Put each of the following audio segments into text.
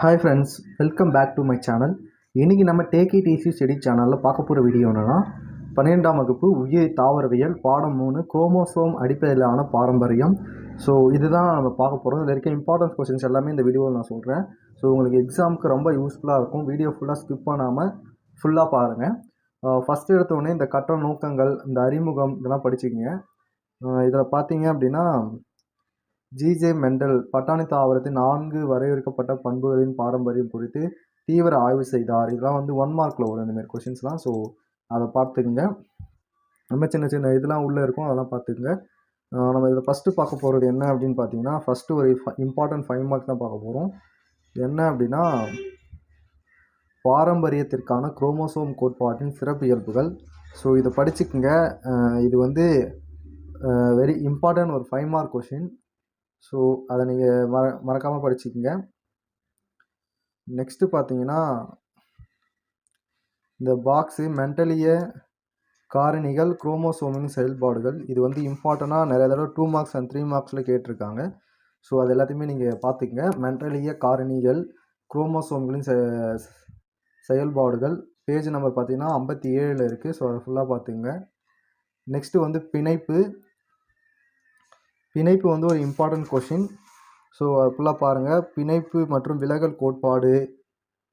Hi friends welcome back to my channel இன்றைக்கி நம்ம take it easy study சேனலில் பார்க்க போகிற வீடியோ என்னென்னா பன்னிரெண்டாம் வகுப்பு உயிர் தாவரவியல் பாடம் மூணு குரோமோசோம் அடிப்படையிலான பாரம்பரியம். ஸோ இதுதான் நம்ம பார்க்க போகிறோம் இதில் இருக்க இம்பார்ட்டன்ஸ் கொஸ்டின்ஸ் எல்லாமே இந்த வீடியோவில் நான் சொல்கிறேன் ஸோ உங்களுக்கு எக்ஸாமுக்கு ரொம்ப யூஸ்ஃபுல்லாக இருக்கும். வீடியோ ஃபுல்லாக ஸ்கிப் பண்ணாமல் ஃபுல்லாக பாருங்கள் ஃபஸ்ட்டு எடுத்தோடனே இந்த கட்ட நோக்கங்கள் இந்த அறிமுகம் இதெல்லாம் படிச்சுக்கிங்க. இதில் பார்த்தீங்க அப்படின்னா ஜிஜே மெண்டல் பட்டாணி தாவரத்தின் நான்கு வரையறுக்கப்பட்ட பண்புகளின் பாரம்பரியம் குறித்து தீவிர ஆய்வு செய்தார். இதெல்லாம் வந்து ஒன் மார்க்கில் வரும் இந்தமாரி கொஷின்ஸ்லாம் ஸோ அதை பார்த்துக்குங்க. ரொம்ப சின்ன சின்ன இதெல்லாம் உள்ளே இருக்கும். அதெல்லாம் பார்த்துக்குங்க. நம்ம இதில் ஃபஸ்ட்டு பார்க்க போகிறது என்ன அப்படின்னு பார்த்தீங்கன்னா ஃபஸ்ட்டு ஒரு இம்பார்ட்டன்ட் ஃபைவ் மார்க் தான் பார்க்க போகிறோம். என்ன அப்படின்னா பாரம்பரியத்திற்கான குரோமோசோம் கோட்பாட்டின் சிறப்பு இயல்புகள். ஸோ இதை படிச்சுக்குங்க. இது வந்து வெரி இம்பார்ட்டன்ட் ஒரு ஃபைவ் மார்க் கொஷின் ஸோ அதை நீங்கள் மற மறக்காமல் படிச்சுக்கோங்க. நெக்ஸ்ட்டு பார்த்தீங்கன்னா இந்த பாக்ஸு மென்டலிய காரணிகள் குரோமோசோமின் செயல்பாடுகள். இது வந்து இம்பார்ட்டண்ட்டாக நிறைய தடவை டூ மார்க்ஸ் அண்ட் த்ரீ மார்க்ஸில் கேட்டிருக்காங்க. ஸோ அது எல்லாத்தையுமே நீங்கள் பார்த்துக்கங்க மென்டலிய காரணிகள் குரோமோசோம்களின் செ செயல்பாடுகள். பேஜ் நம்பர் பார்த்தீங்கன்னா ஐம்பத்தி ஏழில் இருக்குது ஸோ அதை ஃபுல்லாக பார்த்துங்க நெக்ஸ்ட்டு வந்து பிணைப்பு. பிணைப்பு வந்து ஒரு இம்பார்ட்டன்ட் கொஷின் ஸோ அது ஃபுல்லாக பாருங்கள் பிணைப்பு மற்றும் விலகல் கோட்பாடு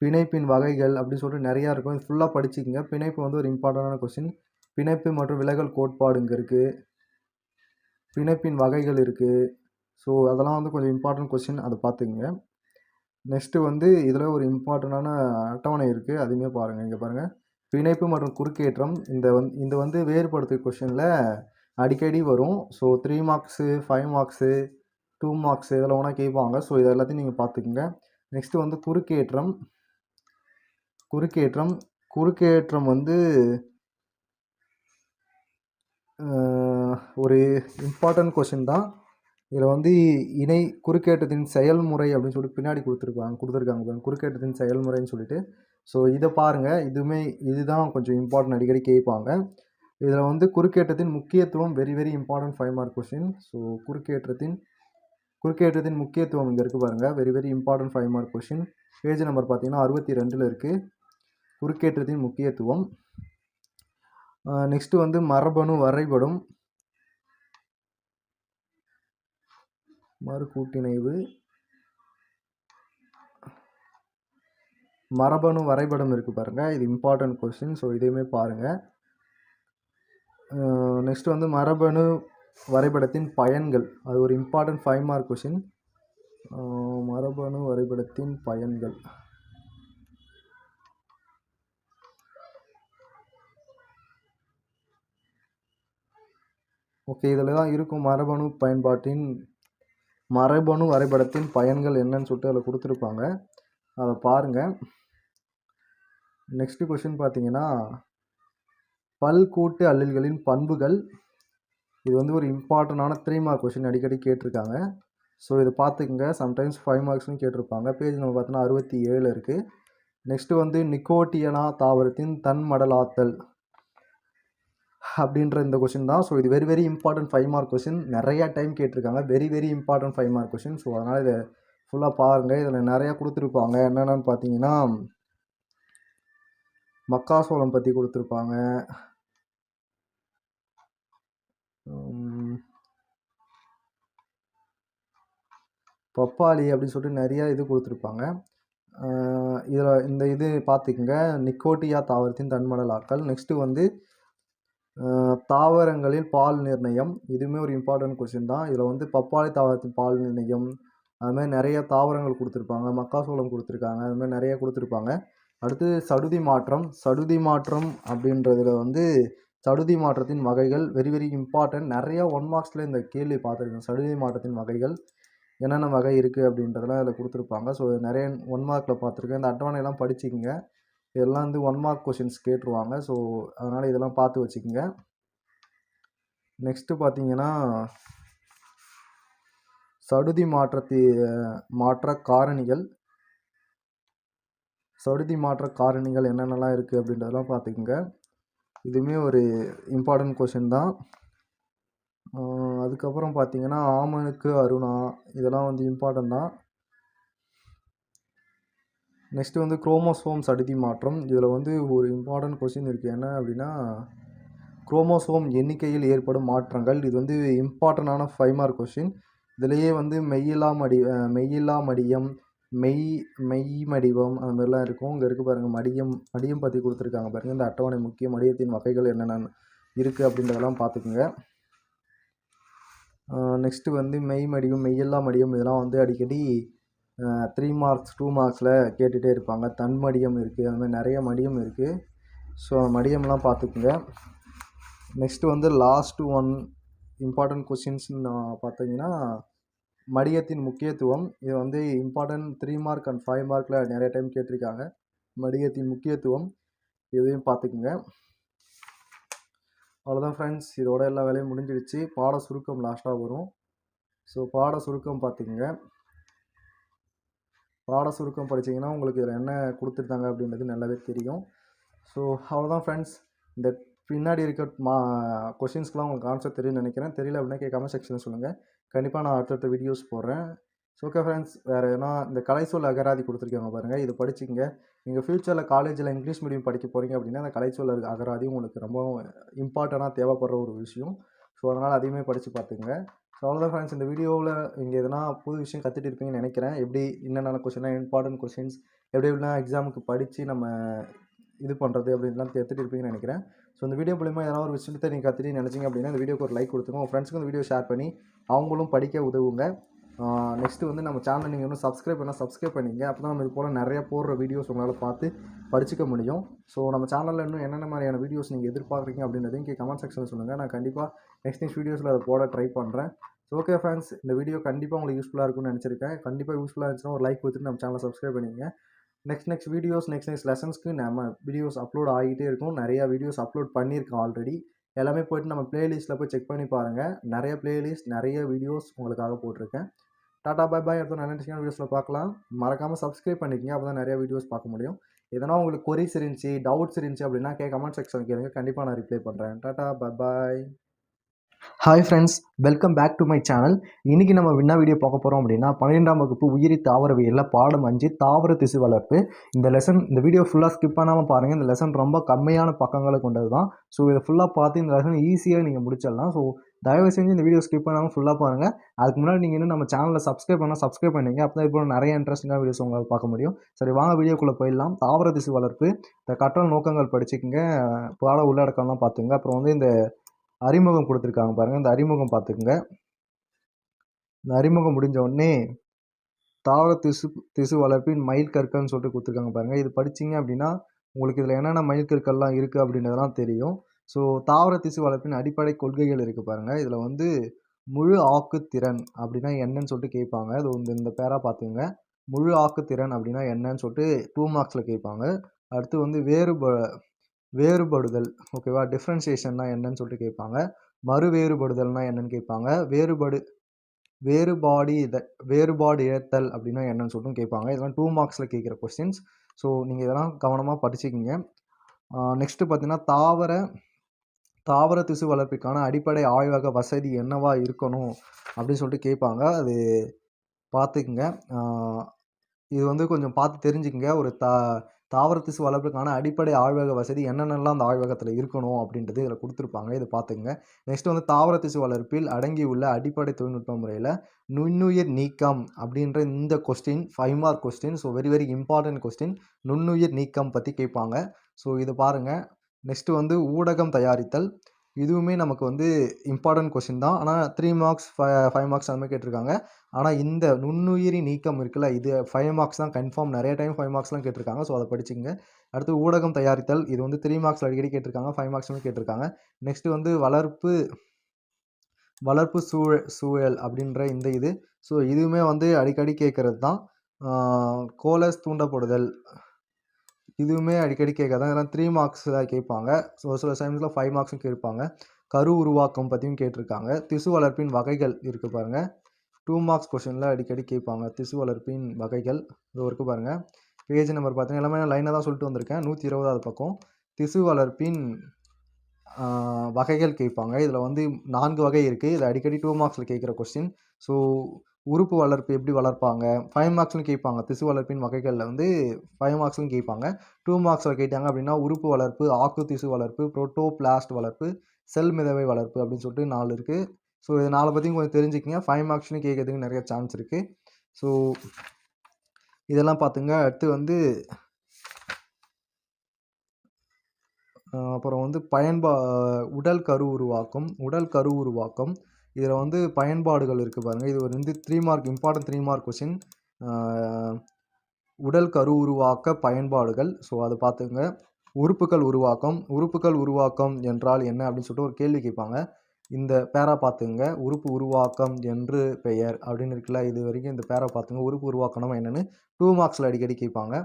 பிணைப்பின் வகைகள் அப்படின்னு சொல்லிட்டு நிறையா இருக்கும். இது ஃபுல்லாக படிச்சுக்கங்க. பிணைப்பு வந்து ஒரு இம்பார்ட்டண்டான கொஷின் பிணைப்பு மற்றும் விலகல் கோட்பாடு இங்கே இருக்குது பிணைப்பின் வகைகள் இருக்குது ஸோ அதெல்லாம் வந்து கொஞ்சம் இம்பார்ட்டன்ட் கொஷின் அதை பார்த்துக்குங்க. நெக்ஸ்ட்டு வந்து இதில் ஒரு இம்பார்ட்டண்டான அட்டவணை இருக்குது அதுவுமே பாருங்கள் இங்கே பாருங்கள் பிணைப்பு மற்றும் குறுக்கேற்றம். இந்த வந் இந்த வந்து வேறுபடுத்து கொஷினில் அடிக்கடி வரும். So three marks five marks two marks இதெல்லாம் ஒன்றா கேட்பாங்க ஸோ இது எல்லாத்தையும் நீங்கள் பார்த்துக்குங்க நெக்ஸ்ட்டு வந்து குறுக்கேற்றம். குறுக்கேற்றம். குறுக்கேற்றம் வந்து ஒரு இம்பார்ட்டன்ட் கொஷின் தான். இதில் வந்து இணை குறுக்கேற்றத்தின் செயல்முறை அப்படின்னு சொல்லிட்டு பின்னாடி கொடுத்துருப்பாங்க கொடுத்துருக்காங்க குறுக்கேற்றத்தின் செயல்முறைன்னு சொல்லிட்டு. ஸோ இதை பாருங்கள் இதுவுமே இதுதான் கொஞ்சம் இம்பார்ட்டன்ட் அடிக்கடி கேட்பாங்க. இதில் வந்து குறுக்கேற்றத்தின் முக்கியத்துவம் very very important five mark question so குறுக்கேற்றத்தின் குறுக்கேற்றத்தின் முக்கியத்துவம் இங்கே இருக்குது பாருங்கள் very very important five mark question page number பார்த்தீங்கன்னா அறுபத்தி ரெண்டில் இருக்குது குறுக்கேற்றத்தின் முக்கியத்துவம். நெக்ஸ்ட்டு வந்து மரபணு வரைபடம். மறு கூட்டிணைவு மரபணு வரைபடம் இருக்குது பாருங்கள் இது இம்பார்ட்டன்ட் கொஸ்டின் ஸோ இதையுமே பாருங்கள் நெக்ஸ்ட்டு வந்து மரபணு வரைபடத்தின் பயன்கள். அது ஒரு இம்பார்ட்டன்ட் ஃபைவ் மார்க் கொஷின் மரபணு வரைபடத்தின் பயன்கள். ஓகே இதில் தான் இருக்கும் மரபணு பயன்பாட்டின் மரபணு வரைபடத்தின் பயன்கள் என்னன்னு சொல்லிட்டு அதில் கொடுத்துருப்பாங்க. அதை பாருங்கள் நெக்ஸ்ட் கொஷின் பார்த்தீங்கன்னா பல்கூட்டு அல்லல்களின் பண்புகள். இது வந்து ஒரு இம்பார்ட்டண்டான த்ரீ மார்க் கொஷின் அடிக்கடி கேட்டிருக்காங்க. ஸோ இதை பார்த்துக்குங்க. சம்டைம்ஸ் ஃபைவ் மார்க்ஸும் கேட்டிருப்பாங்க. பேஜ் நம்ம பார்த்தோன்னா அறுபத்தி ஏழு இருக்குது நெக்ஸ்ட்டு வந்து நிக்கோட்டியனா தாவரத்தின் தன்மடலாத்தல் அப்படின்ற இந்த கொஷின் தான். ஸோ இது very very important five mark question நிறையா டைம் கேட்டிருக்காங்க. Very very important five mark question so அதனால் இதை ஃபுல்லாக பாருங்கள் இதில் நிறையா கொடுத்துருப்பாங்க. என்னென்னு பார்த்தீங்கன்னா மக்காசோளம் பற்றி கொடுத்துருப்பாங்க. பப்பாளி அப்படின்னு சொல்லிட்டு நிறையா இது கொடுத்துருப்பாங்க. இதில் இந்த இது பார்த்துக்குங்க. நிக்கோட்டியா தாவரத்தின் தன்மடலாக்கள் நெக்ஸ்ட்டு வந்து தாவரங்களில் பால் நிர்ணயம். இதுவுமே ஒரு இம்பார்ட்டன்ட் கொஸ்டின் தான். இதில் வந்து பப்பாளி தாவரத்தின் பால் நிர்ணயம். அதுமாதிரி நிறைய தாவரங்கள் கொடுத்துருப்பாங்க. மக்காசோளம் கொடுத்துருக்காங்க. அதுமாதிரி நிறைய கொடுத்துருப்பாங்க. அடுத்து சடுதி மாற்றம். சடுதி மாற்றம் அப்படின்றதுல வந்து சடுதி மாற்றத்தின் வகைகள் வெரி வெரி இம்பார்ட்டன்ட் நிறையா ஒன் மார்க்ஸில் இந்த கேள்வி பார்த்துருக்கேன். சடுதி மாற்றத்தின் வகைகள் என்னென்ன வகை இருக்குது அப்படின்றதெல்லாம் இதில் கொடுத்துருப்பாங்க. ஸோ நிறைய ஒன் மார்க்கில் பார்த்துருக்கேன். இந்த அட்டவணையெல்லாம் படிச்சுக்கோங்க. இதெல்லாம் வந்து ஒன் மார்க் கொஷின்ஸ் கேட்டுருவாங்க. ஸோ அதனால் இதெல்லாம் பார்த்து வச்சுக்கோங்க. நெக்ஸ்ட்டு பார்த்தீங்கன்னா சடுதி மாற்றத்தி மாற்ற காரணிகள். சடுதி மாற்ற காரணிகள் என்னென்னலாம் இருக்குது அப்படின்றதெல்லாம் பார்த்துக்குங்க. இதுவுமே ஒரு இம்பார்ட்டன்ட் கொஷின் தான். அதுக்கப்புறம் பார்த்தீங்கன்னா ஆமனுக்கு அருணா இதெல்லாம் வந்து இம்பார்ட்டன்ட் தான். நெக்ஸ்ட்டு வந்து குரோமோசோம்ஸ் அடுத்தி மாற்றம். இதில் வந்து ஒரு இம்பார்ட்டன்ட் கொஷின் இருக்குது என்ன அப்படின்னா குரோமோசோம் எண்ணிக்கையில் ஏற்படும் மாற்றங்கள். இது வந்து இம்பார்ட்டண்டான ஃபைவ் மார்க் கொஸ்டின் இதுலேயே வந்து மெய்யில்லா மடி மெய்யில்லா மடியம் மெய் மெய் மடிவம் அது மாதிரிலாம் இருக்கும். இங்கே இருக்குது பாருங்கள் மடியம் மடியம் பற்றி கொடுத்துருக்காங்க பாருங்கள் இந்த அட்டவணை முக்கிய மடியத்தின் வகைகள் என்னென்ன இருக்குது அப்படின்றதெல்லாம் பார்த்துக்குங்க. நெக்ஸ்ட்டு வந்து மெய் மடியும் மெய்யெல்லாம் மடியம் இதெல்லாம் வந்து அடிக்கடி த்ரீ மார்க்ஸ் டூ மார்க்ஸில் கேட்டுகிட்டே இருப்பாங்க. தன் மடியம் இருக்குது அந்த மாதிரி நிறைய மடியம் இருக்குது ஸோ மடியம்லாம் பார்த்துக்குங்க. நெக்ஸ்ட்டு வந்து லாஸ்ட் ஒன் இம்பார்ட்டண்ட் கொஷின்ஸ்னு பார்த்தீங்கன்னா மடியத்தின் முக்கியத்துவம். இது வந்து important three mark and five மார்க்கில் நிறைய டைம் கேட்டிருக்காங்க. மடியத்தின் முக்கியத்துவம் இதையும் பார்த்துக்குங்க. அவ்வளோதான் ஃப்ரெண்ட்ஸ் இதோட எல்லா வேலையும் முடிஞ்சிடுச்சு. பாட சுருக்கம் லாஸ்ட்டாக வரும். ஸோ பாட சுருக்கம் பார்த்துக்குங்க. பாட சுருக்கம் படிச்சீங்கன்னா உங்களுக்கு இதில் என்ன கொடுத்துருக்காங்க அப்படின்றது நல்லாவே தெரியும். ஸோ அவ்வளோதான் ஃப்ரெண்ட்ஸ் இந்த பின்னாடி இருக்க மா கொஷின்ஸ்க்கெலாம் உங்களுக்கு ஆன்சர் தெரியும்னு நினைக்கிறேன். தெரியல அப்படின்னா கேட்காம செக்ஷனில் சொல்லுங்கள் கண்டிப்பாக நான் அடுத்தடுத்த வீடியோஸ் போடுறேன். ஸோ ஓகே ஃப்ரெண்ட்ஸ் வேறு எதனா இந்த கலைச்சொல் அகராதி கொடுத்துருக்காங்க பாருங்கள் இதை படிச்சிங்க நீங்கள் ஃப்யூச்சரில் காலேஜில் இங்கிலீஷ் மீடியம் படிக்க போகிறீங்க அப்படின்னா அந்த கலைச்சொல் அகராதி உங்களுக்கு ரொம்ப இம்பார்ட்டண்ட்டாக தேவைப்படுற ஒரு விஷயம். ஸோ அதனால் அதையுமே படித்து பார்த்துங்க ஸோ அவ்வளோதான் ஃப்ரெண்ட்ஸ் இந்த வீடியோவில் இங்கே எதனா புது விஷயம் கற்றுட்டு இருப்பீங்கன்னு நினைக்கிறேன். எப்படி என்னென்ன கொஷினாக இம்பார்ட்டன்ட் கொஷின்ஸ் எப்படி எப்படிலாம் எக்ஸாமுக்கு படித்து நம்ம இது பண்ணுறது அப்படின்லாம் எடுத்துகிட்டு இருப்பீங்கன்னு நினைக்கிறேன். ஸோ இந்த வீடியோ மூலிமா ஏதாவது ஒரு விஷயத்தை நீங்கள் கற்றுட்டு நினச்சிங்க அப்படின்னா இந்த வீடியோக்கு ஒரு லைக் கொடுத்துங்க உங்கள் ஃப்ரெண்ட்ஸ்க்கு இந்த வீடியோ ஷேர் பண்ணி அவங்களும் படிக்க உதவுங்க. நெக்ஸ்ட்டு வந்து நம்ம சேனலை நீங்கள் இன்னும் சப்ஸ்கிரைப் பண்ணால் சப்ஸ்கிரைப் பண்ணிங்க. அப்போ தான் நம்ம இது போல் நிறைய போடுற வீடியோஸ் உங்களால் பார்த்து படிச்சுக்க முடியும். ஸோ நம்ம சேனலில் இன்னும் என்னென்ன மாதிரியான வீடியோஸ் நீங்கள் எதிர்பார்க்குறீங்க அப்படின்றதையும் கீழே கமெண்ட் செக்ஷனில் சொல்லுங்கள் நான் கண்டிப்பாக நெக்ஸ்ட் நெக்ஸ்ட் வீடியோஸில் அதை போட ட்ரை பண்ணுறேன் ஸோ ஓகே ஃபேன்ஸ் இந்த வீடியோ கண்டிப்பாக உங்களுக்கு யூஸ்ஃபுல்லாக இருக்கும்னு நினச்சிருக்கேன். கண்டிப்பாக யூஸ்ஃபுல்லாக இருந்துச்சுன்னா ஒரு லைக் கொடுத்துட்டு நம்ம சேனலை சப்ஸ்கிரைப் பண்ணிங்க. Next next videos next next லெசன்ஸ்க்கு நம்ம வீடியோஸ் அப்லோட் ஆகிட்டே இருக்கும். நிறையா வீடியோஸ் அப்லோட் பண்ணியிருக்கேன் ஆல்ரெடி எல்லாமே போய்ட்டு நம்ம பிளேலிஸ்ட்டில் போய் செக் பண்ணி பாருங்கள் நிறைய பிளேலிஸ்ட் நிறைய வீடியோஸ் உங்களுக்காக போட்டிருக்கேன். டாடா பாய் பாய். அடுத்த நல்ல இன்ட்ரெஸ்டிங் வீடியோஸில் பார்க்கலாம். மறக்காமல் சப்ஸ்கிரைப் பண்ணிக்கங்க. அப்போ தான் நிறைய வீடியோஸ் பார்க்க முடியும். எதனா உங்களுக்கு கொரிஸ் இருந்துச்சு டவுட்ஸ் இருந்துச்சு அப்படின்னா கே கமெண்ட் செக்ஷன் கேளுங்க. கண்டிப்பாக நான் ரிப்ளை பண்ணுறேன் tata bye bye. Hi friends welcome back to my channel இன்றைக்கி நம்ம என்ன வீடியோ பார்க்க போகிறோம் அப்படின்னா பன்னிரெண்டாம் வகுப்பு உயிரி தாவரவியலில் பாடம் அஞ்சு தாவர திசு வளர்ப்பு. இந்த லெசன் இந்த வீடியோ ஃபுல்லாக ஸ்கிப் பண்ணாமல் பாருங்கள் இந்த லெசன் ரொம்ப கம்மியான பக்கங்களை கொண்டது தான் ஸோ இதை ஃபுல்லாக பார்த்து இந்த லெசன் ஈஸியாக நீங்கள் முடிச்சிடலாம். ஸோ தயவு செஞ்சு இந்த வீடியோ ஸ்கிப் பண்ணாமல் ஃபுல்லாக பாருங்கள் அதுக்கு முன்னாடி நீங்கள் இன்னும் நம்ம சேனலில் சப்ஸ்கிரைப் பண்ணால் சப்ஸ்கிரைப் பண்ணிங்க அப்போ தான் இப்போ நிறைய இன்ட்ரெஸ்டிங்காக வீடியோஸ் உங்களால் பார்க்க முடியும். சரி வாங்க வீடியோக்குள்ளே போயிடலாம். தாவர திசு வளர்ப்பு. இந்த கற்றல் நோக்கங்கள் படிச்சுக்கங்க. பாட உள்ளடக்கம்லாம் பார்த்துங்க அப்புறம் வந்து இந்த அறிமுகம் கொடுத்துருக்காங்க பாருங்கள் இந்த அறிமுகம் பார்த்துக்குங்க. இந்த அறிமுகம் முடிஞ்ச உடனே தாவர திசு திசு வளர்ப்பின் மயில் கற்கள்னு சொல்லிட்டு கொடுத்துருக்காங்க பாருங்கள் இது படிச்சீங்க அப்படின்னா உங்களுக்கு இதில் என்னென்ன மயில் கற்கள்லாம் இருக்குது அப்படின்றதெல்லாம் தெரியும். ஸோ தாவர திசு வளர்ப்பின் அடிப்படை கொள்கைகள் இருக்குது பாருங்கள் இதில் வந்து முழு ஆக்குத்திறன் அப்படின்னா என்னன்னு சொல்லிட்டு கேட்பாங்க. இது இந்த இந்த பேராக பார்த்துங்க முழு ஆக்குத்திறன் அப்படின்னா என்னன்னு சொல்லிட்டு டூ மார்க்ஸில் கேட்பாங்க. அடுத்து வந்து வேறுப வேறுபடுதல் ஓகேவா டிஃப்ரென்சியேஷன்னா என்னன்னு சொல்லிட்டு கேட்பாங்க. மறு வேறுபடுதல்னா என்னன்னு கேட்பாங்க. வேறுபடு வேறுபாடு இத வேறுபாடு இழத்தல் அப்படின்னா என்னன்னு சொல்லிட்டு கேட்பாங்க. இதெல்லாம் டூ மார்க்ஸில் கேட்குற கொஸ்டின்ஸ் ஸோ நீங்கள் இதெல்லாம் கவனமாக படிச்சுக்கிங்க. நெக்ஸ்ட்டு பார்த்தீங்கன்னா தாவர தாவர திசு வளர்ப்பிற்கான அடிப்படை ஆய்வக வசதி என்னவா இருக்கணும் அப்படின்னு சொல்லிட்டு கேட்பாங்க. அது பார்த்துக்குங்க. இது வந்து கொஞ்சம் பார்த்து தெரிஞ்சுக்கங்க. ஒரு தா தாவர திசு வளர்ப்புக்கான அடிப்படை ஆய்வக வசதி என்னென்னலாம் அந்த ஆய்வகத்தில் இருக்கணும் அப்படின்றது இதில் கொடுத்துருப்பாங்க. இதை பார்த்துங்க நெக்ஸ்ட் வந்து தாவர திசு வளர்ப்பில் அடங்கியுள்ள அடிப்படை தொழில்நுட்ப முறையில் நுண்ணுயிர் நீக்கம் அப்படின்ற இந்த question five mark question so very very important question நுண்ணுயிர் நீக்கம் பற்றி கேட்பாங்க ஸோ இது பாருங்கள் நெக்ஸ்ட்டு வந்து ஊடகம் தயாரித்தல். இதுவுமே நமக்கு வந்து இம்பார்ட்டன்ட் கொஸ்டின் தான். ஆனால் three marks five five marks அந்த மாதிரி கேட்டிருக்காங்க. ஆனால் இந்த நுண்ணுயிரி நீக்கம் இருக்குல்ல இது ஃபைவ் மார்க்ஸ் தான் கன்ஃபார்ம் நிறைய டைம் ஃபைவ் மார்க்ஸ்லாம் கேட்டிருக்காங்க. ஸோ அதை படிச்சுங்க அடுத்து ஊடகம் தயாரித்தல். இது வந்து த்ரீ மார்க்ஸ் அடிக்கடி கேட்டிருக்காங்க. ஃபைவ் மார்க்ஸுமே கேட்டிருக்காங்க. நெக்ஸ்ட்டு வந்து வளர்ப்பு வளர்ப்பு சூழல் சூழல் அப்படின்ற இந்த இது. ஸோ இதுவுமே வந்து அடிக்கடி கேட்குறது தான். கோலஸ் தூண்டப்படுதல். இதுவுமே அடிக்கடி கேட்காது. இதெல்லாம் த்ரீ மார்க்ஸ் தான் கேட்பாங்க. ஒரு சில டைம்ஸில் ஃபைவ் மார்க்ஸும் கேட்பாங்க. கரு உருவாக்கம் பற்றியும் கேட்டிருக்காங்க. திசு வளர்ப்பின் வகைகள் இருக்குது பாருங்கள் டூ மார்க்ஸ் கொஷனில் அடிக்கடி கேட்பாங்க. திசு வளர்ப்பின் வகைகள் இது இருக்குது பாருங்கள் பேஜ் நம்பர் பார்த்தீங்கன்னா எல்லாமே நான் லைனாக தான் சொல்லிட்டு வந்திருக்கேன். நூற்றி இருபதாவது பக்கம். திசு வளர்ப்பின் வகைகள் கேட்பாங்க. இதில் வந்து நான்கு வகை இருக்குது இது அடிக்கடி டூ மார்க்ஸில் கேட்குற கொஸ்டின் ஸோ உறுப்பு வளர்ப்பு எப்படி வளர்ப்பாங்க? ஃபைவ் மார்க்ஸ்னு கேட்பாங்க திசு வளர்ப்பின் வகைகளில் வந்து ஃபைவ் மார்க்ஸ்னு கேட்பாங்க டூ மார்க்ஸில் கேட்டாங்க அப்படின்னா உறுப்பு வளர்ப்பு ஆக்கு திசு வளர்ப்பு புரோட்டோபிளாஸ்ட் வளர்ப்பு செல் மிதவை வளர்ப்பு அப்படின்னு சொல்லிட்டு நாலு இருக்குது ஸோ இது நாலு பற்றியும் கொஞ்சம் தெரிஞ்சுக்கிங்க. ஃபைவ் மார்க்ஸ்னு கேட்கறதுக்கு நிறைய சான்ஸ் இருக்குது ஸோ இதெல்லாம் பார்த்துங்க அடுத்து வந்து அப்புறம் வந்து பயன்பா உடல் கரு உருவாக்கம் உடல் கரு உருவாக்கம் இதில் வந்து பயன்பாடுகள் இருக்குது பாருங்கள் இது ஒரு வந்து three mark important three mark question உடல் கரு உருவாக்க பயன்பாடுகள். ஸோ அதை பார்த்துங்க. உறுப்புகள் உருவாக்கம். உறுப்புகள் உருவாக்கம் என்றால் என்ன அப்படின்னு சொல்லிட்டு ஒரு கேள்வி கேட்பாங்க. இந்த பேரா பார்த்துங்க. உறுப்பு உருவாக்கம் என்று பெயர் அப்படின்னு இருக்குல்ல இது வரைக்கும் இந்த பேரா பார்த்துங்க. உறுப்பு உருவாக்கணும் என்னென்னு? டூ மார்க்ஸில் அடிக்கடி கேட்பாங்க.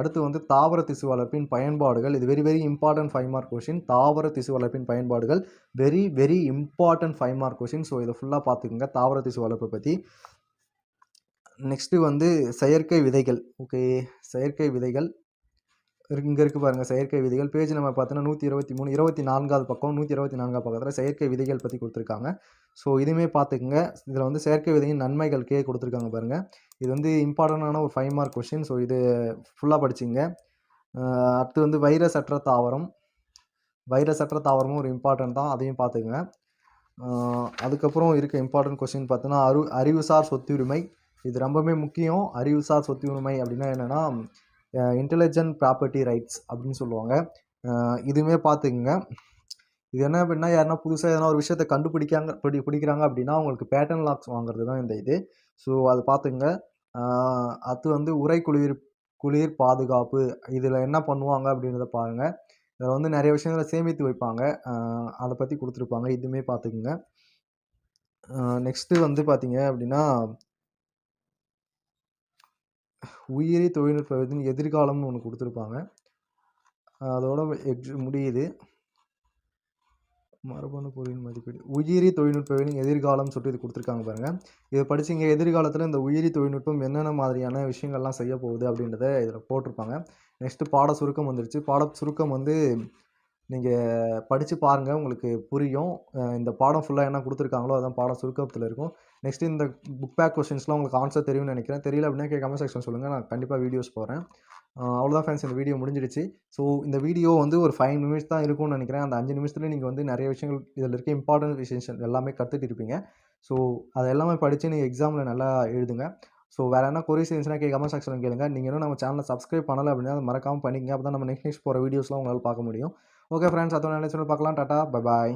அடுத்து வந்து தாவர திசு வளர்ப்பின் பயன்பாடுகள். இது very very important five mark question தாவர திசு வளர்ப்பின் பயன்பாடுகள். Very very important five mark question so இதை ஃபுல்லாக பார்த்துக்குங்க. தாவர திசு வளர்ப்பை பற்றி நெக்ஸ்ட்டு வந்து செயற்கை விதைகள். ஓகே செயற்கை விதைகள். இங்கே இருக்குது பாருங்கள் செயற்கை விதைகள். பேஜ் நம்ம பார்த்தோன்னா நூற்றி இருபத்தி மூணு இருபத்தி நான்காவது பக்கம் நூற்றி இருபத்தி நான்காவது பக்கத்தில் செயற்கை விதைகள் பற்றி கொடுத்துருக்காங்க. ஸோ இதுவுமே பார்த்துக்குங்க. இதில் வந்து செயற்கை விதையின் நன்மைகள் கே கொடுத்துருக்காங்க பாருங்கள் இது வந்து இம்பார்ட்டண்டான ஒரு ஃபைவ் மார்க் கொஷின் ஸோ இது ஃபுல்லாக படிச்சிங்க. அடுத்து வந்து வைரஸ் அற்ற தாவரம். வைரஸ் அற்ற தாவரமும் ஒரு இம்பார்ட்டன்ட் தான். அதையும் பார்த்துக்குங்க. அதுக்கப்புறம் இருக்க இம்பார்ட்டன்ட் கொஸ்டின் பார்த்தோன்னா அறிவு அறிவுசார் சொத்துரிமை. இது ரொம்பவே முக்கியம். அறிவுசார் சொத்துரிமை அப்படின்னா என்னென்னா இன்டெலிஜென்ட் ப்ராப்பர்ட்டி ரைட்ஸ் அப்படின்னு சொல்லுவாங்க. இதுவுமே பார்த்துக்குங்க. இது என்ன அப்படின்னா யாருன்னா புதுசாக எதனா ஒரு விஷயத்தை கண்டுபிடிக்காங்க பிடி பிடிக்கிறாங்க அப்படின்னா அவங்களுக்கு பேட்டர்ன் லாக்ஸ் வாங்குறது தான் இந்த இது. ஸோ அது பார்த்துங்க. அது வந்து உரை குளிர் குளிர் பாதுகாப்பு இதில் என்ன பண்ணுவாங்க அப்படின்றத பாருங்கள் இதில் வந்து நிறைய விஷயங்களை சேமித்து வைப்பாங்க. அதை பற்றி கொடுத்துருப்பாங்க. இதுவுமே பார்த்துக்குங்க. நெக்ஸ்ட்டு வந்து பார்த்தீங்க அப்படின்னா உயிரி தொழில்நுட்பத்தின் எதிர்காலம்னு ஒன்று கொடுத்துருப்பாங்க. அதோட எக்ஸ் முடியுது. மரபணு பொருளின் மதிப்பீடு. உயிரி தொழில்நுட்பவியலின் எதிர்காலம் சொல்லிட்டு இது கொடுத்துருக்காங்க பாருங்கள் இதை படிச்சிங்க எதிர்காலத்தில் இந்த உயிரி தொழில்நுட்பம் என்னென்ன மாதிரியான விஷயங்கள்லாம் செய்ய போகுது அப்படின்றத இதில் போட்டிருப்பாங்க. நெக்ஸ்ட்டு பாட சுருக்கம் வந்துருச்சு. பாட சுருக்கம் வந்து நீங்கள் படித்து பாருங்கள் உங்களுக்கு புரியும். இந்த பாடம் ஃபுல்லாக என்ன கொடுத்துருக்காங்களோ அதான் பாடம் சுருக்கத்தில் இருக்கும். நெக்ஸ்ட்டு இந்த புக் பேக் கொஷின்ஸ்லாம் உங்களுக்கு ஆன்சர் தெரியும்னு நினைக்கிறேன். தெரியல அப்படின்னா கமெண்ட் செக்ஷன் சொல்லுங்கள் நான் கண்டிப்பாக வீடியோஸ் போகிறேன் அவ்வளோதான் ஃப்ரெண்ட்ஸ் இந்த வீடியோ முடிஞ்சிடுச்சு. ஸோ இந்த வீடியோ வந்து ஒரு ஃபைவ் நிமிஷம் தான் இருக்கும்னு நினைக்கிறேன். அந்த அஞ்சு நிமிஷத்தில் நீங்கள் வந்து நிறைய விஷயங்கள் இதில் இருக்க இம்பார்ட்டன்ட் விஷயம் எல்லாமே கற்றுட்டு இருப்பீங்க. ஸோ அதை எல்லாமே படித்து நீங்கள் எக்ஸாமில் நல்லா எழுதுங்க. ஸோ வேறு என்ன கொரிஸ் இருந்துச்சுன்னா கே கமெண்ட் செக்ஷனில் கேளுங்க. நீங்கள் இன்னும் நம்ம சேனலை சப்ஸ்கிரைப் பண்ணலை அப்படின்னா அதை மறக்காமல் பண்ணிக்கங்க. அப்போ தான் நம்ம நெக்ஸ்ட் நெக்ஸ்ட் போகிற வீடியோஸ்லாம் உங்களால் பார்க்க முடியும். ஓகே ஃப்ரெண்ட்ஸ் அதோட நினைச்சு பார்க்கலாம். Tata bye bye